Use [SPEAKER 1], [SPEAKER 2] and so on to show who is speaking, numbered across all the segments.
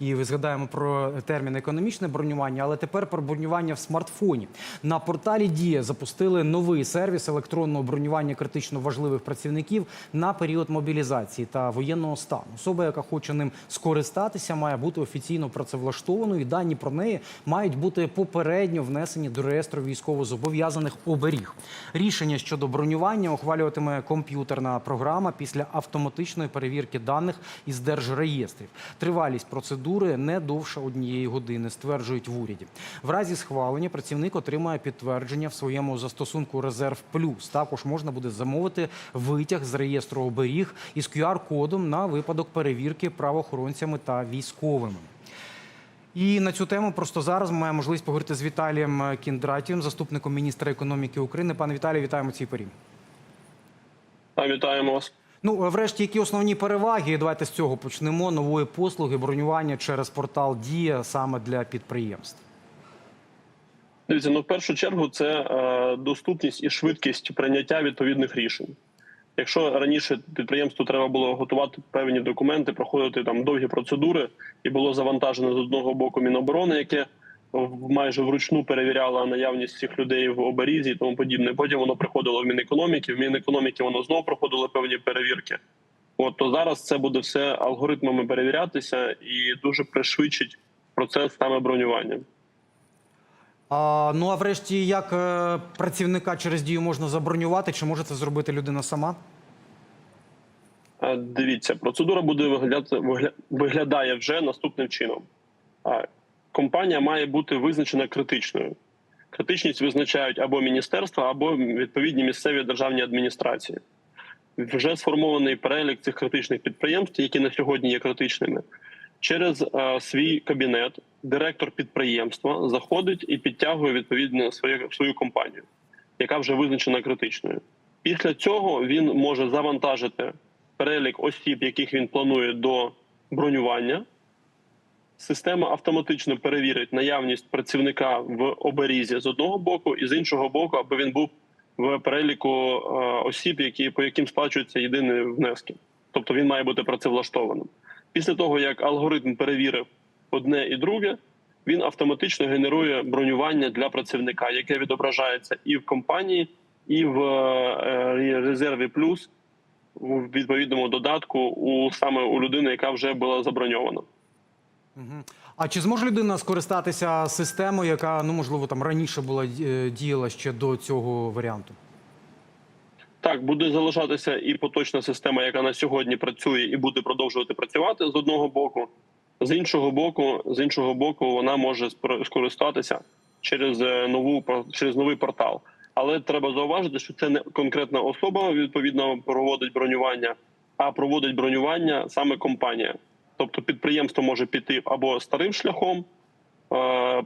[SPEAKER 1] І ви згадаємо про термін економічне бронювання, але тепер про бронювання в смартфоні. На порталі Дія запустили новий сервіс електронного бронювання критично важливих працівників на період мобілізації та воєнного стану. Особа, яка хоче ним скористатися, має бути офіційно працевлаштованою. і Дані про неї мають бути попередньо внесені до реєстру військовозобов'язаних оберіг. Рішення щодо бронювання ухвалюватиме комп'ютерна програма після автоматичної перевірки даних із держреєстрів. Тривалість процедури не довше однієї години, стверджують в уряді. В разі схвалення працівник отримає підтвердження в своєму застосунку Резерв Плюс. Також можна буде замовити витяг з реєстру оберіг із QR-кодом на випадок перевірки правоохоронцями та військовими. І на цю тему просто зараз ми маємо можливість поговорити з Віталієм Кіндратівим, заступником міністра економіки України. Пане Віталію, вітаємо цій порі.
[SPEAKER 2] Вітаємо вас.
[SPEAKER 1] Ну, врешті, які основні переваги? Давайте з цього почнемо. Нової послуги бронювання через портал Дія саме для підприємств.
[SPEAKER 2] Дивіться, ну в першу чергу це е, доступність і швидкість прийняття відповідних рішень. Якщо раніше підприємству треба було готувати певні документи, проходити там довгі процедури, і було завантажено з одного боку Міноборони, яке майже вручну перевіряло наявність цих людей в оберізі і тому подібне. Потім воно приходило в Мінекономіки. В Мінекономіки воно знову проходило певні перевірки. От то зараз це буде все алгоритмами перевірятися і дуже пришвидшить процес саме бронювання.
[SPEAKER 1] А, ну а врешті, як е, працівника через дію можна забронювати? Чи може це зробити людина сама?
[SPEAKER 2] Дивіться, процедура буде виглядати вигля- виглядає вже наступним чином. Компанія має бути визначена критичною. Критичність визначають або міністерства, або відповідні місцеві державні адміністрації. Вже сформований перелік цих критичних підприємств, які на сьогодні є критичними. Через е, свій кабінет директор підприємства заходить і підтягує відповідно своє, свою компанію, яка вже визначена критичною. Після цього він може завантажити перелік осіб, яких він планує до бронювання. Система автоматично перевірить наявність працівника в оберізі з одного боку, і з іншого боку, аби він був в переліку е, осіб, які по яким сплачуються єдині внески. Тобто він має бути працевлаштованим. Після того, як алгоритм перевірив одне і друге, він автоматично генерує бронювання для працівника, яке відображається і в компанії, і в е, резерві плюс у відповідному додатку у саме у людини, яка вже була заброньована.
[SPEAKER 1] А чи зможе людина скористатися системою, яка ну можливо там раніше була е, діяла ще до цього варіанту?
[SPEAKER 2] Так, буде залишатися і поточна система, яка на сьогодні працює і буде продовжувати працювати з одного боку. З іншого боку, з іншого боку, вона може скористатися через е, нову через новий портал. Але треба зауважити, що це не конкретна особа відповідно проводить бронювання, а проводить бронювання саме компанія. Тобто підприємство може піти або старим шляхом е,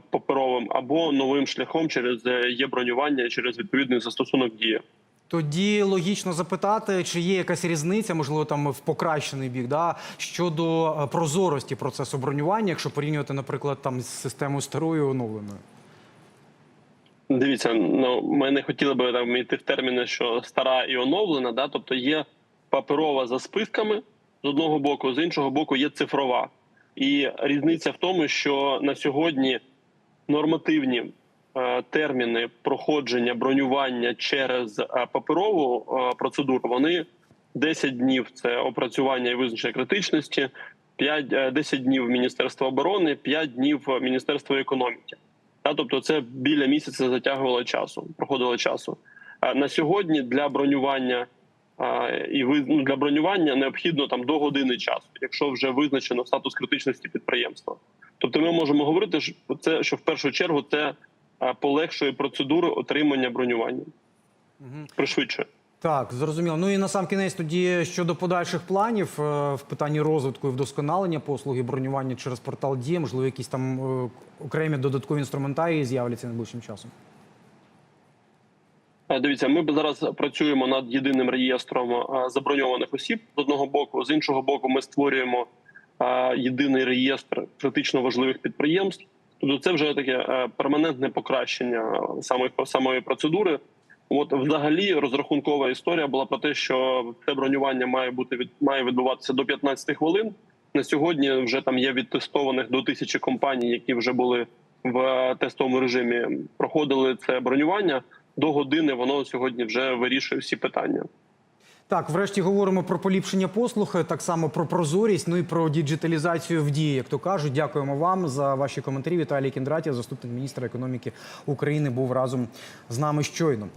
[SPEAKER 2] паперовим, або новим шляхом через е, є бронювання через відповідний застосунок дія.
[SPEAKER 1] Тоді логічно запитати, чи є якась різниця, можливо, там в покращений бік, да, щодо е, прозорості процесу бронювання, якщо порівнювати, наприклад, там з системою старою оновленою.
[SPEAKER 2] Дивіться, ну ми не хотіли би там йти в терміни, що стара і оновлена. Да? Тобто є паперова за списками з одного боку, з іншого боку, є цифрова. І різниця в тому, що на сьогодні нормативні е, терміни проходження бронювання через е, паперову е, процедуру вони 10 днів це опрацювання і визначення критичності, 5, е, 10 днів Міністерства оборони, 5 днів Міністерства економіки. Та тобто, це біля місяця затягувало часу, проходило часу. На сьогодні для бронювання і ви ну, для бронювання необхідно там до години часу, якщо вже визначено статус критичності підприємства. Тобто, ми можемо говорити, що це що в першу чергу це полегшує процедуру отримання бронювання, пришвидшує.
[SPEAKER 1] Так, зрозуміло. Ну і на сам кінець тоді щодо подальших планів е, в питанні розвитку і вдосконалення послуги бронювання через портал Дія, можливо, якісь там е, окремі додаткові інструментарії з'являться найближчим часом.
[SPEAKER 2] Е, Дивіться, ми зараз працюємо над єдиним реєстром е, заброньованих осіб з одного боку. З іншого боку, ми створюємо е, єдиний реєстр критично важливих підприємств. Тобто, це вже таке перманентне покращення самої самої процедури. От, взагалі, розрахункова історія була про те, що це бронювання має бути від має відбуватися до 15 хвилин. на сьогодні вже там є відтестованих до тисячі компаній, які вже були в тестовому режимі, проходили це бронювання. До години воно сьогодні вже вирішує всі питання.
[SPEAKER 1] Так, врешті говоримо про поліпшення послуг, так само про прозорість, ну і про діджиталізацію в дії, як то кажуть. Дякуємо вам за ваші коментарі. Віталій Кіндратів, заступник міністра економіки України, був разом з нами щойно.